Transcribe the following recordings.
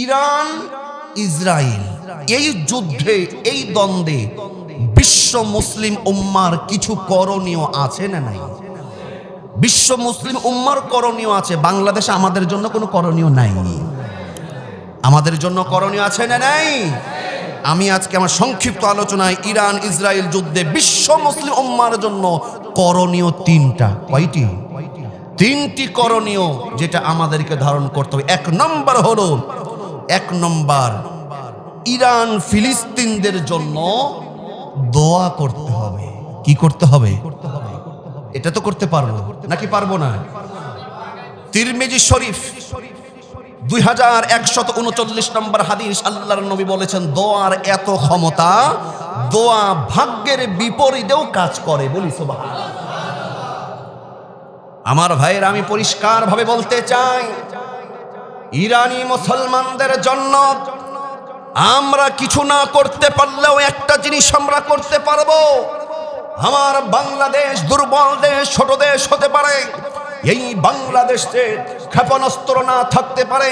Iran, Israel, এই যুদ্ধে, এই দ্বন্দ্বে বিশ্ব মুসলিম উম্মার কিছু করণীয় আছে না নাই? বিশ্ব মুসলিম উম্মার করণীয় আছে, বাংলাদেশে আমাদের জন্য কোনো করণীয় নাই। আমাদের জন্য করণীয় আছে না নাই? আমি আজকে আমার সংক্ষিপ্ত আলোচনায় ইরান, ইসরায়েল যুদ্ধে বিশ্ব মুসলিম উম্মার জন্য করণীয় তিনটা। কয়টি? তিনটি করণীয় যেটা আমাদেরকে ধারণ করতে হবে। এক নম্বর হলো এক নম্বর, ইরান ফিলিস্তিনদের জন্য দোয়া করতে হবে। কি করতে হবে? এটা তো করতে পারব, নাকি পারব না? তিরমেজি শরীফ, দুই হাজার একশত উনচল্লিশ নম্বর হাদিস আল্লাহর নবী বলেছেন, দোয়ার এত ক্ষমতা, দোয়া ভাগ্যের বিপরীতেও কাজ করে। বলি সুবহানাল্লাহ। আমার ভাইয়ের আমি পরিষ্কার ভাবে বলতে চাই ইরানি মুসলমানদের জন্য আমরা কিছু না করতে পারলেও একটা জিনিস আমরা করতে পারব। আমার বাংলাদেশ দুর্বল দেশ, ছোট দেশ হতে পারে। এই বাংলাদেশে ক্ষেপণাস্ত্র না থাকতে পারে,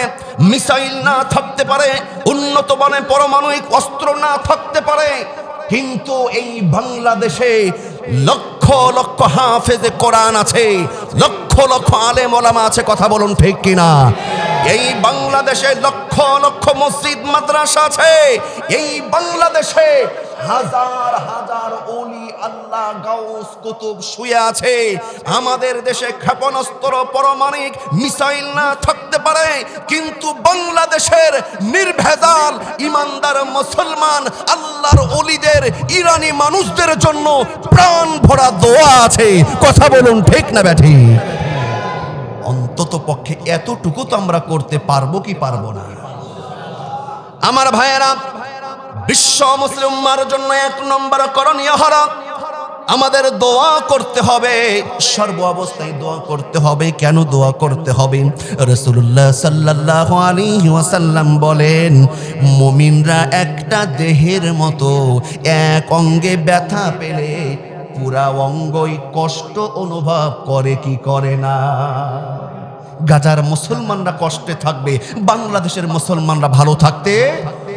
মিসাইল না থাকতে পারে, উন্নত মানের পারমাণবিক অস্ত্র না থাকতে পারে। কিন্তু এই বাংলাদেশে লক্ষ লক্ষ হাফেজে কোরআন আছে, লক্ষ লক্ষ আলেম ওলামা আছে, কথা বলুন ঠিক কিনা? এই বাংলাদেশে লক্ষ লক্ষ মসজিদ, মাদ্রাসা আছে। এই বাংলাদেশে হাজার হাজার ওলি, আল্লাহ গাউস কুতুব শুয়ে আছে। আমাদের দেশে ক্ষেপণাস্ত্র পরমাণিক মিসাইল না থাকতে পারে, কিন্তু বাংলাদেশের নির্ভেজাল ইমানদার মুসলমান, আল্লাহর ওলিদের, ইরানি মানুষদের জন্য প্রাণ ভরা দোয়া আছে। কথা বলুন ঠিক না ব্যাঠি? অন্তত পক্ষে এতটুকু তো আমরা করতে পারব কি পারব না। আমার ভাইয়েরা, বিশ্ব মুসলিমার জন্য এক নম্বর করণীয় হরা আমাদের দোয়া করতে হবে। সর্ব অবস্থায় দোয়া করতে হবে। কেন দোয়া করতে হবে? রসুল্লাহ সাল্লাহ আলী ওয়াসাল্লাম বলেন, মমিনরা একটা দেহের মতো এক অঙ্গে ব্যথা পেলে পুরা অঙ্গই কষ্ট অনুভব করে কি করে না। গাজার মুসলমানরা কষ্টে থাকবে, বাংলাদেশের মুসলমানরা ভালো থাকতে,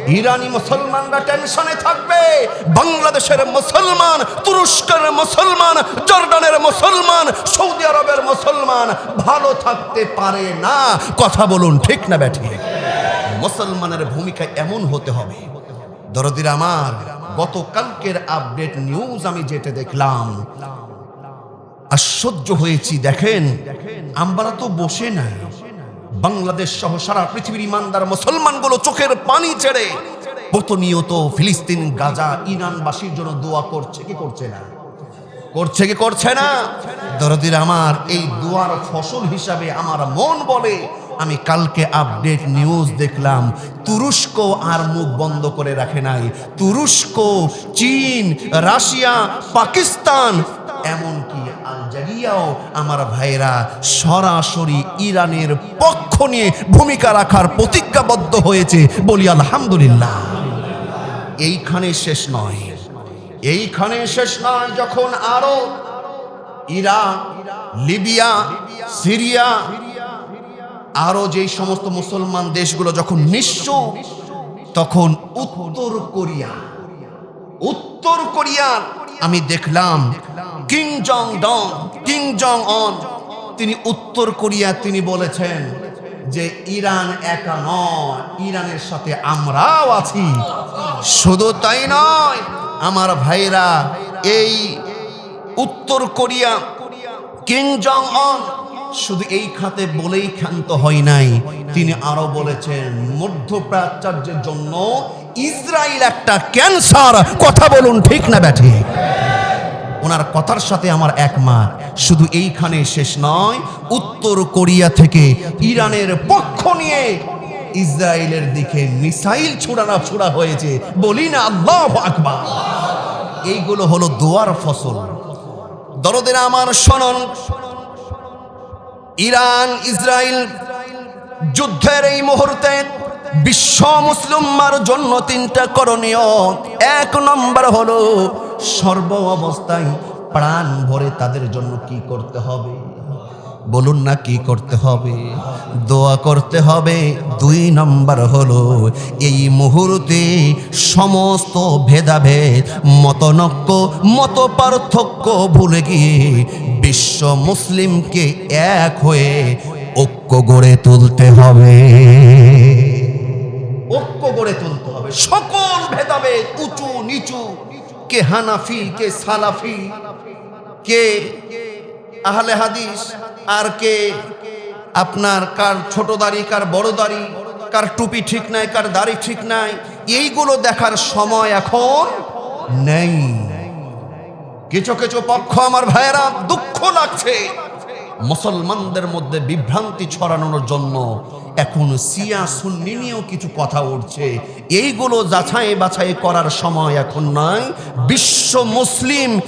ইরানি মুসলমানরা টেনশনে থাকবে, বাংলাদেশের মুসলমান, তুরস্কের মুসলমান, জর্ডানের মুসলমান, সৌদি আরবের মুসলমান ভালো থাকতে পারে না। কথা বলুন, ঠিক না ব্যাঠি? মুসলমানের ভূমিকা এমন হতে হবে। দরদির আমার, গতকালকের আপডেট নিউজ আমি যেটা দেখলাম আশ্চর্য হয়েছি, দেখেন। আমরা তো বসে নাই বাংলাদেশ সহ সারা পৃথিবীর ইমানদার মুসলমানগুলো চোখের পানি ছেড়ে প্রতিনিয়ত ফিলিস্তিন, গাজা, ইরানবাসীর জন্য দোয়া করছে, কি করছে না? করছে কি করছে না? দরদির আমার এই দোয়ার ফসল হিসাবে আমার মন বলে, আমি কালকে আপডেট নিউজ দেখলাম, তুরস্ক আর মুখ বন্ধ করে রাখে নাই। তুরস্ক, চীন, রাশিয়া, পাকিস্তান এমনকি আলজেরিয়াও আমার ভাইরা সরাসরি ইরানের পক্ষ নিয়ে ভূমিকা রাখার প্রতিজ্ঞাবদ্ধ হয়েছে বলি আলহামদুলিল্লাহ। এইখানে শেষ নয়। এইখানে শেষ নয় যখন আরও ইরাক লিবিয়া, সিরিয়া, আরও যেই সমস্ত মুসলমান দেশগুলো যখন নিঃস্ব, তখন উত্তর কোরিয়া, উত্তর কোরিয়ার আমি দেখলাম Kim Jong Dong, Kim Jong Un. তিনি উত্তর কোরিয়া, তিনি বলেছেন যে ইরান একা নয়, ইরানের সাথে আমরাও আছি। শুধু তাই নয়, আমার ভাইরা, এই উত্তর কোরিয়া, কিং জং অন, শুধু এই খাতে বলেই ক্ষান্ত হয় নাই। তিনি আরও বলেছেন, মধ্যপ্রাচ্যের জন্য ইসরায়েল একটা ক্যান্সার, কথা বলুন ঠিক না ব্যাঠে। ওনার কথার সাথে আমার একমত শুধু এইখানে শেষ নয়, উত্তর কোরিয়া থেকে ইরানের পক্ষ নিয়ে ইসরায়েলের দিকে মিসাইল ছোড়ানো ছোড়া হয়েছে। বলি না আল্লাহ আকবার। এইগুলো হলো দোয়ার ফসল। দরদের আমার শোনন, ইরান ইসরায়েল যুদ্ধের এই মুহূর্তে বিশ্ব মুসলিমার জন্য তিনটা করণীয়। এক নম্বর হলো সর্ব অবস্থায় প্রাণ ভরে তাদের জন্য কি করতে হবে? বলুন না কি করতে হবে? দোয়া করতে হবে। দুই নম্বর হলো এই মুহূর্তে সমস্ত ভেদাভেদ মতনক্য মত পার্থক্য ভুলে গিয়ে বিশ্ব মুসলিমকে এক হয়ে ঐক্য গড়ে তুলতে হবে। ঐক্য গড়ে তুলতে হবে। সকল ভেদাভেদ উঁচু, নিচু, কে হানাফি, কে সালাফি, কে আহলে হাদিস, আর কে আপনার কার ছোট দাড়ি কার বড় দাড়ি কার টুপি ঠিক নাই, কার দাড়ি ঠিক নাই, এইগুলো দেখার সময় এখন নেই। কিছু কিছু পক্ষ, আমার ভাইয়েরা, দুঃখ লাগছে। মুসলমানদের মধ্যে বিভ্রান্তি ছড়ানোর জন্য এখন সিয়া সুন্নি নিয়েও কিছু কথা উঠছে। এইগুলো যাচাই বাছাই করার সময় এখন নয় বিশ্ব মুসলিম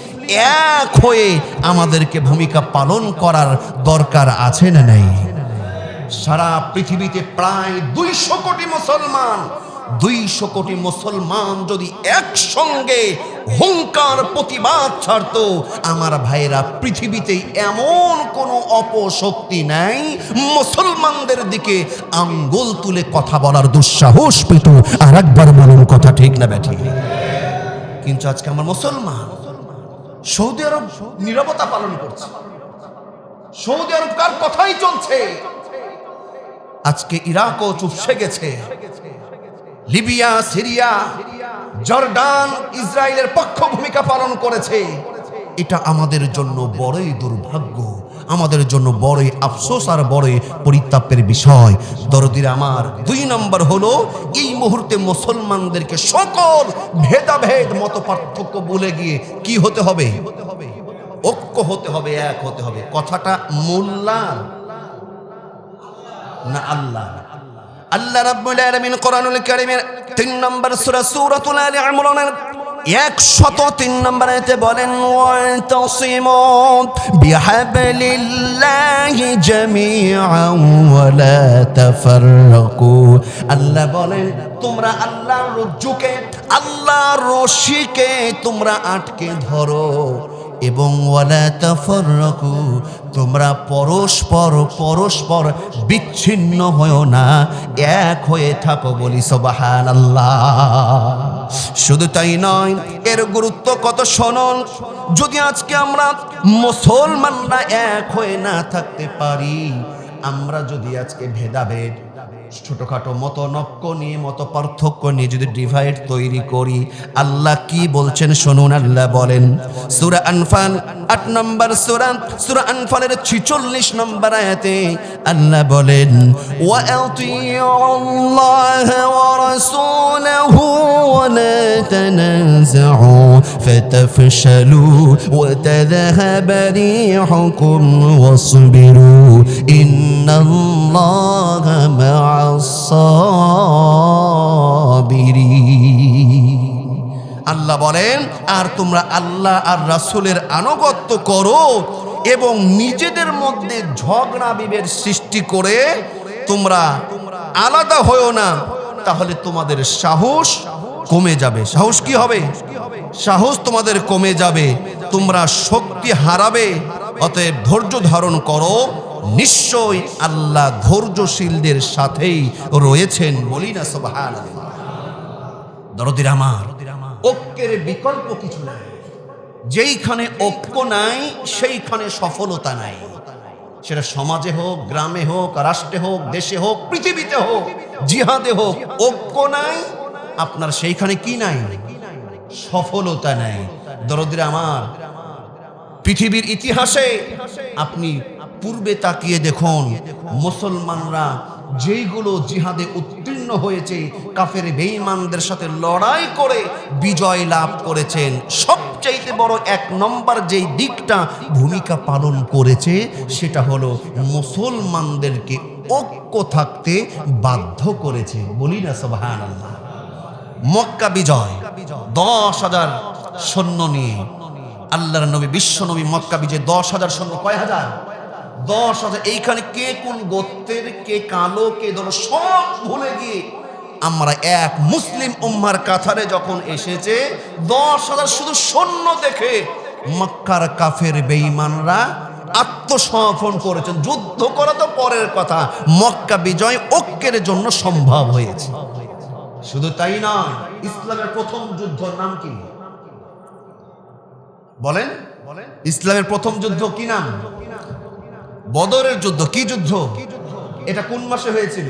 এক হয়ে আমাদেরকে ভূমিকা পালন করার দরকার আছে না নেই? সারা পৃথিবীতে প্রায় দুইশো কোটি মুসলমান দুইশো কোটি মুসলমান যদি একসঙ্গে হুঙ্কার প্রতিবাদ ছাড়তো, আমার ভাইরা পৃথিবীতে এমন কোনো অপশক্তি নাই। মুসলমানদের দিকে আঙ্গুল তুলে কথা বলার দুঃসাহস পেত। আর একবার বলুন, কথা ঠিক না ব্যাঠি? কিন্তু আজকে আমার মুসলমান সৌদি আরব নিরবতা পালন করছে। সৌদি আরব কার কথাই চলছে? আজকে ইরাকও চুপসে গেছে। লিবিয়া, সিরিয়া, জর্ডান, ইসরায়েলের পক্ষ ভূমিকা পালন করেছে। এটা আমাদের জন্য বড়ই দুর্ভাগ্য, আমাদের জন্য বড়ই আফসোস আর বড়ই পরিতাপের বিষয়। দরদির আমার, দুই নম্বর হলো, এই মুহূর্তে মুসলমানদেরকে সকল ভেদাভেদ মত পার্থক্য বলে গিয়ে কি হতে হবে? ঐক্য হতে হবে, এক হতে হবে। কথাটা মোল্লা না আল্লাহ আল্লাহ রাব্বুল আলামিন কোরআনুল কারীমের 3 নম্বর সূরা সূরাতুল আলী ইমরানের একশত তিন নম্বর আয়াতে বলেন ওয়াতাসিমু বিহাবলিল্লাহি জামিআন ওয়া লা তাফাররাকু। আল্লাহ বলেন, তোমরা আল্লাহর রজ্জুকে, আল্লাহর রশিকে তোমরা আটকে ধরো। এবং তোমরা পরস্পর পরস্পর বিচ্ছিন্ন হয়েও না, এক হয়ে থাকো বলি সুবহানাল্লাহ। শুধু তাই নয়, এর গুরুত্ব কত শোনন যদি আজকে আমরা মুসলমানরা এক হয়ে না থাকতে পারি, আমরা যদি আজকে ভেদাভেদ ছোটখাটো মত নক্য নিয়ে মত পার্থক্য নিয়ে যদি ডিভাইড তৈরি করি আল্লাহ কি বলছেন শুনুন আল্লাহ বলেন সুরা আনফাল আট নম্বর সুরা সুরা আনফালের ছিচল্লিশ নম্বর আয়াতে আল্লাহ বলেন ওয়াল্লাহ ورسوله ولا تنازعوا فتفشلوا وتذهب ريحكم واصبروا إن الله مع الصابرين আল্লাহ বলেন, আর তোমরা আল্লাহ আর রাসূলের আনুগত্য করো এবং নিজেদের মধ্যে ঝগড়া বিভেদ সৃষ্টি করে তোমরা আলাদা হয়েও না, তাহলে তোমাদের সাহস কমে যাবে। সাহস কি হবে? সাহস তোমাদের কমে যাবে। তোমরা শক্তি হারাবে, অতএব ধৈর্য ধারণ করো। নিশ্চয় আল্লাহ ধৈর্যশীলদের সাথেই রয়েছেন বলি না ঐক্যের বিকল্প কিছু নাই। যেইখানে ঐক্য নাই, সেইখানে সফলতা নাই। সেটা সমাজে হোক, গ্রামে হোক, রাষ্ট্রে হোক, দেশে হোক, পৃথিবীতে হোক, জিহাদে হোক, ঐক্য নাই, আপনার সেইখানে কি নাই? সফলতা নাই। দরদির আমার, পৃথিবীর ইতিহাসে আপনি পূর্বে তাকিয়ে দেখুন, মুসলমানরা যেইগুলো জিহাদে উত্তীর্ণ হয়েছে, কাফের বেঈমানদের সাথে লড়াই করে বিজয় লাভ করেছেন। সবচাইতে বড় এক নম্বর যেই দিকটা ভূমিকা পালন করেছে, সেটা হলো মুসলমানদেরকে ঐক্য থাকতে বাধ্য করেছে। বলি না সোবাহান আল্লাহ মক্কা বিজয়, দশ হাজার সৈন্য নিয়ে। আল্লাহর নবী, বিশ্ব নবী মক্কা বিজয়, দশ হাজার সৈন্য। কয় হাজার? দশ হাজার এইখানে কে কোন গোত্রের, কে কালো, কে ধরো, সব ভুলে গিয়ে আমরা এক মুসলিম উম্মার কাথারে যখন এসেছে, দশ হাজার শুধু সৈন্য দেখে মক্কার কাফের বেঈমানরা আত্মসমর্পণ করেছেন। যুদ্ধ করা তো পরের কথা, মক্কা বিজয় ঐক্যের জন্য সম্ভব হয়েছে। শুধু তাই নয়, ইসলামের প্রথম যুদ্ধর নাম কি? বলেন বলেন, ইসলামের প্রথম যুদ্ধ কি নাম? বদরের যুদ্ধ, কি যুদ্ধ? এটা কোন মাসে হয়েছিল?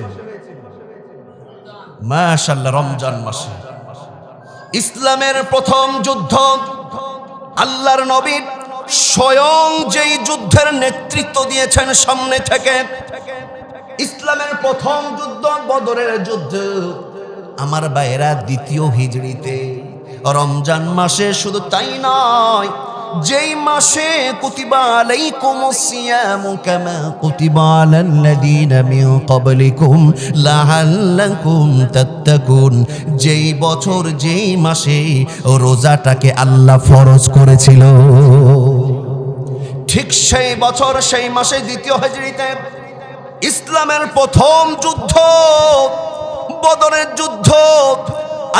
মাশাল্লাহ রমজান মাসে। ইসলামের প্রথম যুদ্ধ, আল্লাহর নবী স্বয়ং যেই যুদ্ধের নেতৃত্ব দিয়েছেন সামনে থেকে, ইসলামের প্রথম যুদ্ধ বদরের যুদ্ধ। আমার বাইরা দ্বিতীয় হিজড়িতে, রমজান মাসে শুধু তাই নয় যেই মাসে কুতিবা আলাইকুম সিয়ামু কামা কুতিবা আলাল্লাযীনা মিন ক্বাবলিকুম লাআল্লাকুম তাত্তাকুন। যেই বছর, যেই মাসে রোজাটাকে আল্লাহ ফরজ করেছিল। ঠিক সেই বছর, সেই মাসে দ্বিতীয় হিজরিতে ইসলামের প্রথম যুদ্ধ, বদরের যুদ্ধ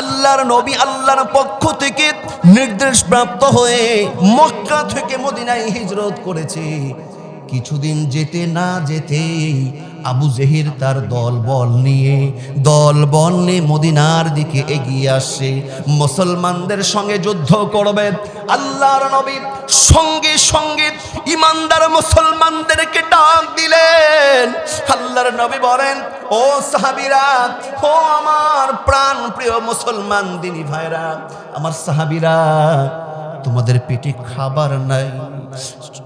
আল্লাহর নবী আল্লাহর পক্ষ থেকে নির্দেশ প্রাপ্ত হয়ে মক্কা থেকে মদিনায় হিজরত করেছে। কিছুদিন যেতে না যেতেই আবু জেহির তার দল বল নিয়ে, দল বল নিয়ে মদিনার দিকে এগিয়ে আসে। মুসলমানদের সঙ্গে যুদ্ধ করবে। আল্লাহর নবী সঙ্গে সঙ্গে ইমানদার মুসলমানদেরকে আল্লাহর নবী বলেন, ও সাহাবিরা, ও আমার প্রাণ প্রিয় মুসলমান দিনী ভাইরা, আমার সাহাবিরা, তোমাদের পেটে খাবার নাই,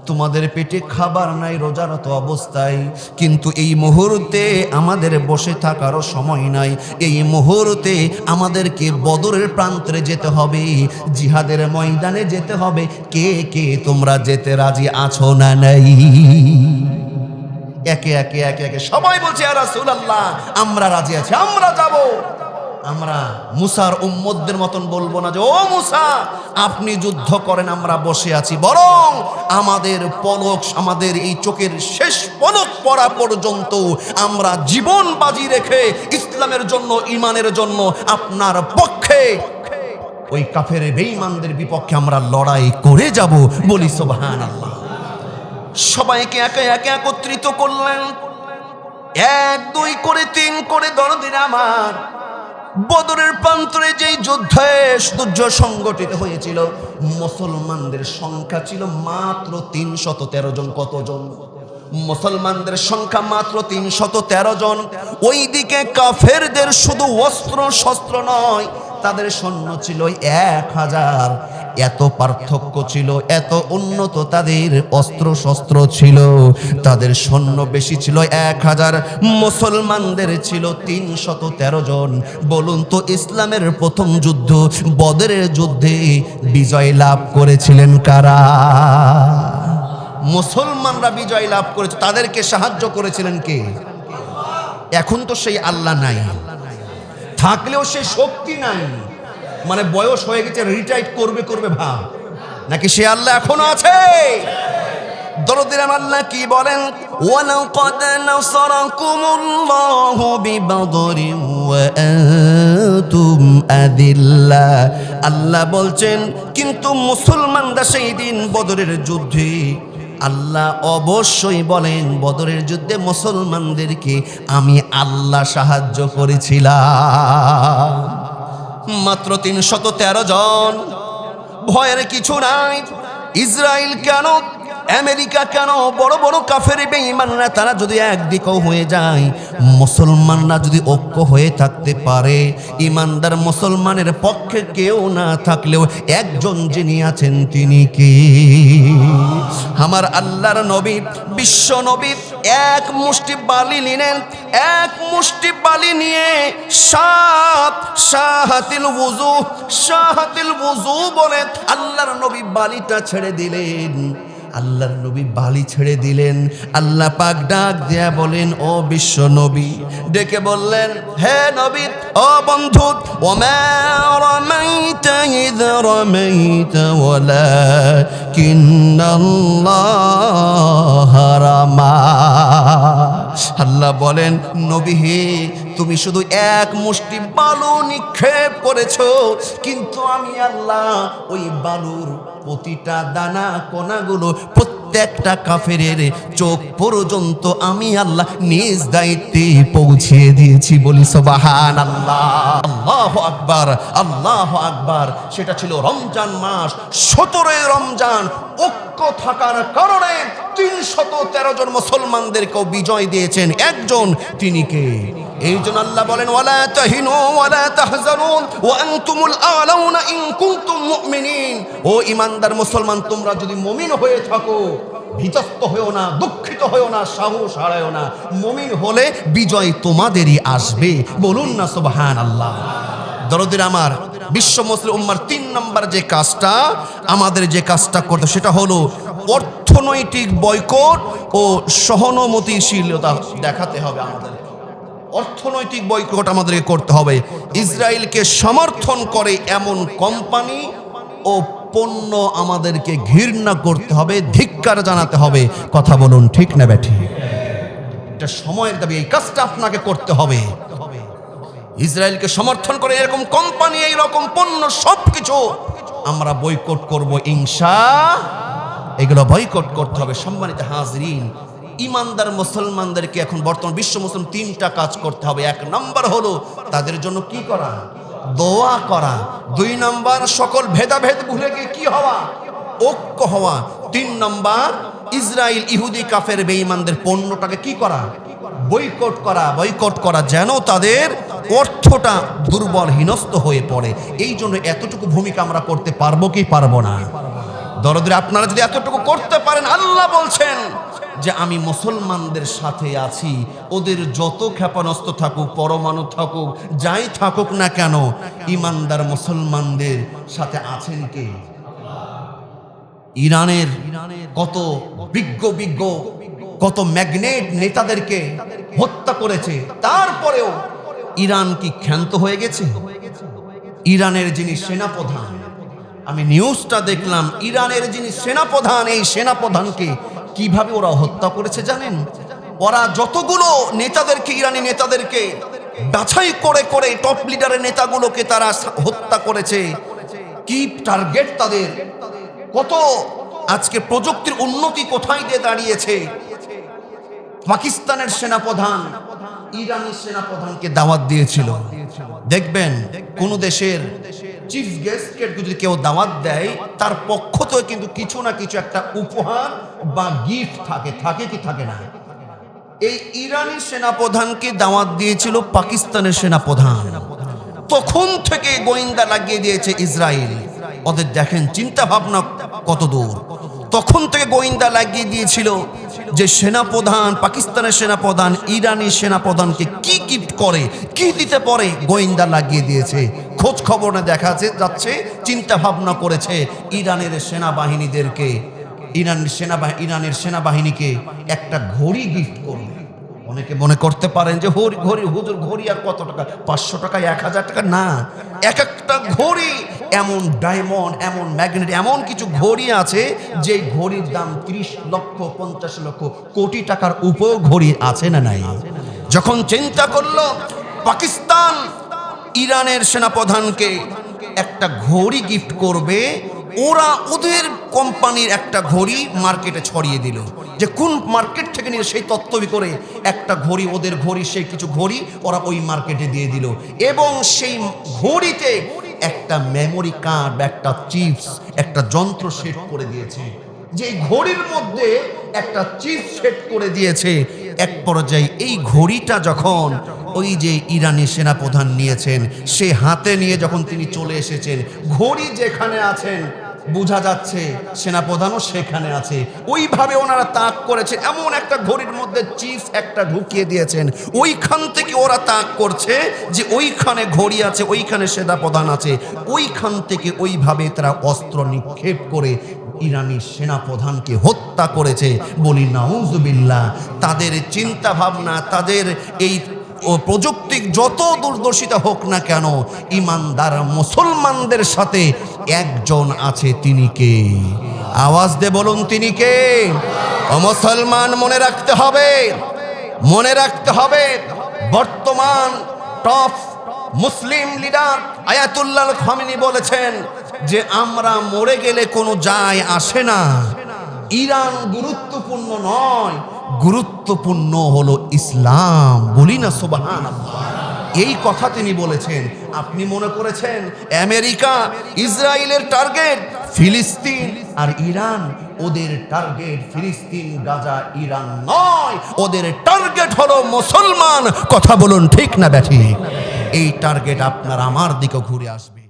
তোমাদের পেটে খাবার নাই, রোজারত অবস্থায়, কিন্তু এই মুহূর্তে আমাদের বসে থাকারও সময় নাই, এই মুহূর্তে আমাদেরকে বদরের প্রান্তরে যেতে হবে, জিহাদের ময়দানে যেতে হবে, কে কে তোমরা যেতে রাজি আছো না নাই? একে একে একে একে। সবাই বলছে আর রাসূলুল্লাহ, আমরা রাজি আছি, আমরা যাব। আমরা মুসার উম্মদদের মতন বলব না যে, ও মুসা, আপনি যুদ্ধ করেন, আমরা বসে আছি। বরং আমাদের পলক, আমাদের এই চোখের শেষ পলক পড়া পর্যন্ত আমরা জীবন বাজি রেখে ইসলামের জন্য ইমানের জন্য আপনার পক্ষে ওই কাফের বেঈমানদের বিপক্ষে আমরা লড়াই করে যাব বলি সোবাহান আল্লাহ সবাইকে একে একে একত্রিত করলেন। এক, দুই করে, তিন করে দরদিন আমার। বদরের প্রান্তরে যেই যুদ্ধে সূর্য সংগঠিত হয়েছিল, মুসলমানদের সংখ্যা ছিল মাত্র তিনশত তেরো জন কতজন? মুসলমানদের সংখ্যা মাত্র তিনশত তেরো জন। ওইদিকে কাফেরদের শুধু অস্ত্র, শস্ত্র নয়, তাদের সৈন্য ছিল এক হাজার। এত পার্থক্য ছিল, এত উন্নত তাদের অস্ত্র শস্ত্র ছিল। তাদের সৈন্য বেশি ছিল, এক হাজার। মুসলমানদের ছিল তিনশত তেরো জন। বলুন তো, ইসলামের প্রথম যুদ্ধ, বদরের যুদ্ধে বিজয় লাভ করেছিলেন কারা? মুসলমানরা বিজয় লাভ করেছে, তাদেরকে সাহায্য করেছিলেন কে? এখন তো সেই আল্লাহ নাই। থাকলেও সেই শক্তি নাই। মানে বয়স হয়ে গেছে রিটায়ার করবে করবে ভাব নাকি সে আল্লাহ এখনও আছে? আল্লাহ কি বলেন? আল্লাহ বলছেন, কিন্তু মুসলমানরা সেই দিন বদরের যুদ্ধে আল্লাহ অবশ্যই বলেন, বদরের যুদ্ধে মুসলমানদেরকে আমি আল্লাহ সাহায্য করেছিলাম। মাত্র তিনশত তেরো জন। ভয়ের কিছু নাই। ইসরায়েল কেন আমেরিকা কেন? বড় বড় কাফের বেঈমানরা, তারা যদি একদিকেও হয়ে যায়, মুসলমানরা যদি ঐক্য হয়ে থাকতে পারে ইমানদার মুসলমানের পক্ষে কেউ না থাকলেও একজন যিনি আছেন তিনি কি? আমার আল্লাহর নবী, বিশ্ব নবী, এক মুষ্টি বালি নিলেন, এক মুষ্টি বালি নিয়ে সাত শাহাতিল বুজু শাহাতিল বুজু বলে আল্লাহর নবী বালিটা ছেড়ে দিলেন। আল্লাহর নবী বালি ছেড়ে দিলেন। আল্লাহ পাক ডাক দেয়া বলেন, ও বিশ্ব নবী। ডেকে বললেন, হে নবী, ও বন্ধু আল্লাহ বলেন, নবী হে তুমি শুধু এক মুষ্টি বালু নিক্ষেপ করেছ, কিন্তু আমি আল্লাহ ওই বালুর প্রতিটা দানা কোনাগুলো প্রত্যেকটা কাফেরের চোখ পর্যন্ত আমি আল্লাহ নিজ দায়িত্বে পৌঁছিয়ে দিয়েছি বলি সোবাহান আল্লাহ আল্লাহ আকবার আল্লাহ আকবার। সেটা ছিল রমজান মাস, সতেরোই রমজান। ঐক্য থাকার কারণে তিনশত তেরো জন মুসলমানদেরকেও বিজয় দিয়েছেন একজন, তিনি কে? এই জন্য আল্লাহ বলেন, ওয়ালা তাহিনু ওয়ালা তাহজানুন ওয়া আনতুমুল আলাউনা ইন কুনতুম মুমিনিন। ও ইমানদার মুসলমান, তোমরা যদি মুমিন হয়ে থাকো ভীতস্ত হয়েও না, দুঃখিত হয়েও না, সাহস হারায়ও না, মুমিন হলে বিজয় তোমাদেরই আসবে। বলুন না সুবহান আল্লাহ দরদের আমার, বিশ্ব মুসলিম উম্মার তিন নম্বর যে কাজটা, আমাদের যে কাজটা করতে, সেটা হলো অর্থনৈতিক বয়কট ও সহনমতিশীলতা দেখাতে হবে আমাদের। অর্থনৈতিক বয়কট আমাদেরকে করতে হবে। ইসরায়েলকে সমর্থন করে এমন কোম্পানি ও পণ্য আমাদেরকে ঘৃণা করতে হবে, ধিক্কার জানাতে হবে। কথা বলুন, ঠিক না ব্যাঠি? এটা সময়ের দাবি, এই কাজটা আপনাকে করতে হবে। ইসরায়েলকে সমর্থন করে এরকম কোম্পানি এই রকম পণ্য, সবকিছু আমরা বয়কট করব, ইনশা, এগুলো বয়কট করতে হবে। সম্মানিত হাজরিন ইমানদার মুসলমানদেরকে এখন বর্তমান বিশ্ব মুসলিম তিনটা কাজ করতে হবে। এক নম্বর হলো তাদের জন্য কি করা? দোয়া করা। দুই নম্বর, সকল ভেদাভেদ ভুলে গিয়ে কি হওয়া? ঐক্য হওয়া। তিন নম্বর ইসরায়েল ইহুদি কাফের বেঈমানদের পণ্যটাকে কি করা? বয়কট করা। বয়কট করা যেন তাদের অর্থটা দুর্বল, হীনস্থ হয়ে পড়ে। এই জন্য এতটুকু ভূমিকা আমরা করতে পারব কি পারব না? দরদরে আপনারা যদি এতটুকু করতে পারেন, আল্লাহ বলছেন যে আমি মুসলমানদের সাথে আছি, ওদের যত ক্ষেপণাস্ত্র থাকুক, পরমাণু থাকুক, যাই থাকুক না কেন, ইমানদার মুসলমানদের সাথে আছেন কে? ইরানের কত বিজ্ঞ বিজ্ঞ, কত ম্যাগনেট নেতাদেরকে হত্যা করেছে, তারপরেও ইরান কি ক্ষান্ত হয়ে গেছে? ইরানের যিনি সেনাপ্রধান, আমি নিউজটা দেখলাম, ইরানের যিনি সেনাপ্রধান, এই সেনাপ্রধানকে কীভাবে ওরা হত্যা করেছে জানেন? ওরা যতগুলো নেতাদেরকে, ইরানি নেতাদেরকে বাছাই করে করে টপ লিডারের নেতাগুলোকে তারা হত্যা করেছে। কি টার্গেট তাদের? কত? আজকে প্রযুক্তির উন্নতি কোথায় দিয়ে দাঁড়িয়েছে? পাকিস্তানের সেনাপ্রধান ইরানি সেনাপ্রধানকে দাওয়াত দিয়েছিল। দেখবেন, কোন দেশের চিফ গেস্টকে যদি কেউ দাওয়াত দেয়, তার পক্ষ থেকে কিন্তু কিছু না কিছু একটা উপহার বা গিফট থাকে। থাকে কি থাকে না? এই ইরানি সেনাপ্রধানকে দাওয়াত দিয়েছিল? পাকিস্তানের সেনাপ্রধান। তখন থেকে গোয়েন্দা লাগিয়ে দিয়েছে ইসরায়েল। ওদের দেখেন চিন্তা ভাবনা কত দূর। তখন থেকে গোয়েন্দা লাগিয়ে দিয়েছিল যে সেনাপ্রধান, পাকিস্তানের সেনাপ্রধান, ইরানি সেনাপ্রধানকে কি গিফট করে, কি দিতে পারে, গোয়েন্দা লাগিয়ে দিয়েছে। খোঁজ খবর না দেখা যাচ্ছে- চিন্তা ভাবনা করেছে ইরানের সেনাবাহিনীদেরকে। ইরান সেনাবাহিনী ইরানের সেনাবাহিনীকে একটা ঘড়ি গিফট করবে। অনেকে মনে করতে পারেন যে, হরি, ঘড়ি, হুজুর, ঘড়ি আর কত টাকা? পাঁচশো টাকা এক হাজার টাকা? না, এক একটা ঘড়ি এমন ডায়মন্ড এমন ম্যাগনেট এমন কিছু ঘড়ি আছে যে ঘড়ির দাম ত্রিশ লক্ষ, পঞ্চাশ লক্ষ কোটি টাকার উপর ঘড়ি আছে না নাই? যখন চিন্তা করল, পাকিস্তান ইরানের সেনাপ্রধানকে একটা ঘড়ি গিফট করবে, ওরা ওদের কোম্পানির একটা ঘড়ি মার্কেটে ছড়িয়ে দিল। যে কোন মার্কেট থেকে নিয়ে সেই তত্ত্ববি করে একটা ঘড়ি, ওদের ঘড়ি, সেই কিছু ঘড়ি ওরা ওই মার্কেটে দিয়ে দিল। এবং সেই ঘড়িতে একটা মেমোরি কার্ড বা একটা চিপস একটা যন্ত্র সেট করে দিয়েছে। যে ঘড়ির মধ্যে একটা চিপস সেট করে দিয়েছে, এক পর্যায়ে এই ঘড়িটা যখন ওই যে ইরানি সেনাপ্রধান নিয়েছেন, সে হাতে নিয়ে যখন তিনি চলে এসেছেন, ঘড়ি যেখানে আছেন বোঝা যাচ্ছে সেনাপ্রধানও সেখানে আছে। ওইভাবে ওনারা তাক করেছে। এমন একটা ঘড়ির মধ্যে চিফ একটা ঢুকিয়ে দিয়েছেন। ওইখান থেকে ওরা তাক করছে যে ওইখানে ঘড়ি আছে, ওইখানে সেনাপ্রধান আছে। ওইখান থেকে ওইভাবে তারা অস্ত্র নিক্ষেপ করে ইরানি সেনাপ্রধানকে হত্যা করেছে। বলি, নাউজুবিল্লাহ, তাদের চিন্তা ভাবনা তাদের এই ও প্রযুক্তিক যত দূরদর্শিতা হোক না কেন, ইমানদার মুসলমানদের সাথে একজন আছে তিনি কে? আওয়াজ দে বলুন তিনি কে? মুসলমান, মনে রাখতে হবে, মনে রাখতে হবে, বর্তমান top Muslim leader Ayatollah Khamenei বলেছেন যে আমরা মরে গেলে কোনো যায় আসে না। ইরান গুরুত্বপূর্ণ নয় গুরুত্বপূর্ণ হলো ইসলাম। বলি না সুবাহান এই কথা তিনি বলেছেন। আপনি মনে করেছেন আমেরিকা, ইসরায়েলের টার্গেট, ফিলিস্তিন আর ইরান? ওদের টার্গেট ফিলিস্তিন, গাজা, ইরান নয়। ওদের টার্গেট হলো মুসলমান। কথা বলুন ঠিক না ব্যাঠিক এই টার্গেট আপনার আমার দিকে ঘুরে আসবে।